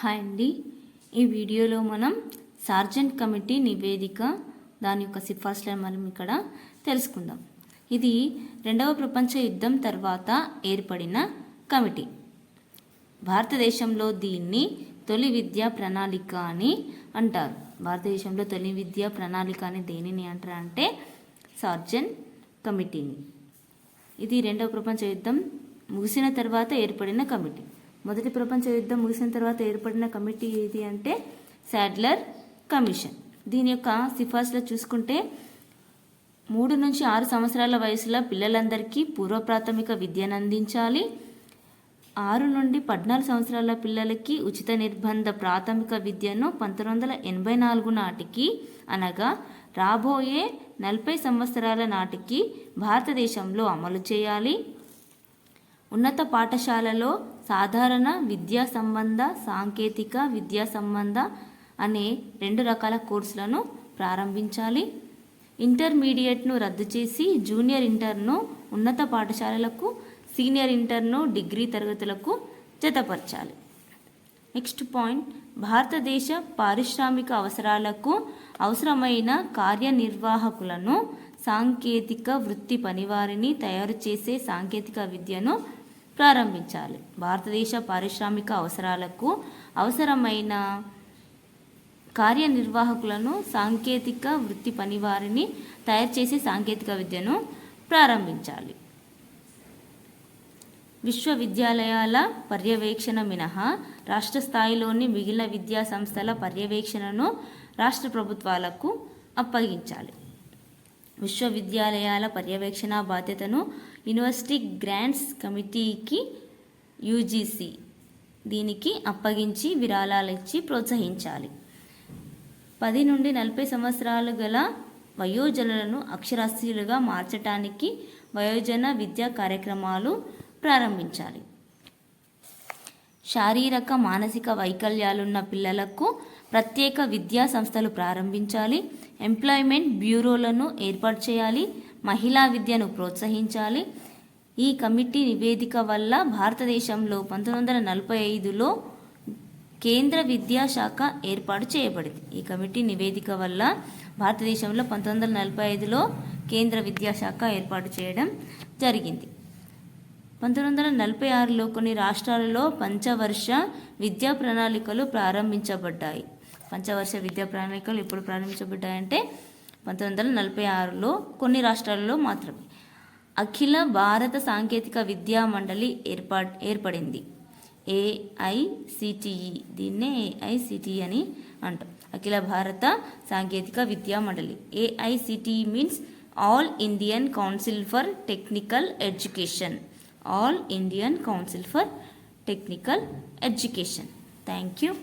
Hi అండి. ఈ వీడియోలో మనం సార్జెంట్ కమిటీ నివేదిక దాని యొక్క సిఫార్సులను మనం ఇక్కడ తెలుసుకుందాం. ఇది రెండవ ప్రపంచ యుద్ధం తర్వాత ఏర్పడిన కమిటీ. భారతదేశంలో దీన్ని తొలి విద్యా ప్రణాళిక అని అంటారు. భారతదేశంలో తొలి విద్యా ప్రణాళిక అని దేనిని అంటారంటే సార్జెంట్ కమిటీని. ఇది రెండవ ప్రపంచ యుద్ధం ముగిసిన తర్వాత ఏర్పడిన కమిటీ. మొదటి ప్రపంచ యుద్ధం ముగిసిన తర్వాత ఏర్పడిన కమిటీ ఏది అంటే శాడ్లర్ కమిషన్. దీని యొక్క సిఫార్సులు చూసుకుంటే మూడు నుంచి ఆరు సంవత్సరాల వయసులో పిల్లలందరికీ పూర్వ ప్రాథమిక విద్యను అందించాలి. ఆరు నుండి పద్నాలుగు సంవత్సరాల పిల్లలకి ఉచిత నిర్బంధ ప్రాథమిక విద్యను పంతొమ్మిది వందల ఎనభై నాలుగు నాటికి అనగా రాబోయే నలభై సంవత్సరాల నాటికి భారతదేశంలో అమలు చేయాలి. ఉన్నత పాఠశాలలో సాధారణ విద్యా సంబంధ సాంకేతిక విద్యా సంబంధ అనే రెండు రకాల కోర్సులను ప్రారంభించాలి. ఇంటర్మీడియట్ను రద్దు చేసి జూనియర్ ఇంటర్ను ఉన్నత పాఠశాలలకు సీనియర్ ఇంటర్ను డిగ్రీ తరగతులకు జతపరచాలి. Next point. భారతదేశ పారిశ్రామిక అవసరాలకు అవసరమైన కార్యనిర్వాహకులను సాంకేతిక వృత్తి పనివారిని తయారు చేసే సాంకేతిక విద్యను ప్రారంభించాలి. భారతదేశ పారిశ్రామిక అవసరాలకు అవసరమైన కార్యనిర్వాహకులను సాంకేతిక వృత్తి పనివారిని తయారు చేసే సాంకేతిక విద్యను ప్రారంభించాలి. విశ్వవిద్యాలయాల పర్యవేక్షణ మినహా రాష్ట్ర స్థాయిలోని మిగిలిన విద్యా సంస్థల పర్యవేక్షణను రాష్ట్ర ప్రభుత్వాలకు అప్పగించాలి. విశ్వవిద్యాలయాల పర్యవేక్షణ బాధ్యతను యూనివర్సిటీ గ్రాంట్స్ కమిటీకి యూజీసీ దీనికి అప్పగించి విరాళాలు ఇచ్చి ప్రోత్సహించాలి. పది నుండి నలభై సంవత్సరాలు గల వయోజనులను అక్షరాస్యులుగా మార్చటానికి వయోజన విద్యా కార్యక్రమాలు ప్రారంభించాలి. శారీరక మానసిక వైకల్యాలున్న పిల్లలకు ప్రత్యేక విద్యా సంస్థలు ప్రారంభించాలి. ఎంప్లాయ్మెంట్ బ్యూరోలను ఏర్పాటు చేయాలి. మహిళా విద్యను ప్రోత్సహించాలి. ఈ కమిటీ నివేదిక వల్ల భారతదేశంలో పంతొమ్మిది వందల నలభై ఐదులో కేంద్ర విద్యాశాఖ ఏర్పాటు చేయబడింది. ఈ కమిటీ నివేదిక వల్ల భారతదేశంలో పంతొమ్మిది వందల నలభై ఐదులో కేంద్ర విద్యాశాఖ ఏర్పాటు చేయడం జరిగింది. పంతొమ్మిది వందల నలభై ఆరులో కొన్ని రాష్ట్రాలలో పంచవర్ష విద్యా ప్రణాళికలు ప్రారంభించబడ్డాయి. పంచవర్ష విద్యా ప్రణాళికలు ఎప్పుడు ప్రారంభించబడ్డాయంటే పంతొమ్మిది వందల నలభై ఆరులో కొన్ని రాష్ట్రాలలో మాత్రమే. అఖిల భారత సాంకేతిక విద్యా మండలి ఏర్పా ఏర్పడింది. ఏఐసిటిఈ. దీన్నే ఏఐసిటిఈ అని అంటాం. అఖిల భారత సాంకేతిక విద్యా మండలి. AICTE means all Indian council for technical education. All Indian Council for Technical Education. Thank you.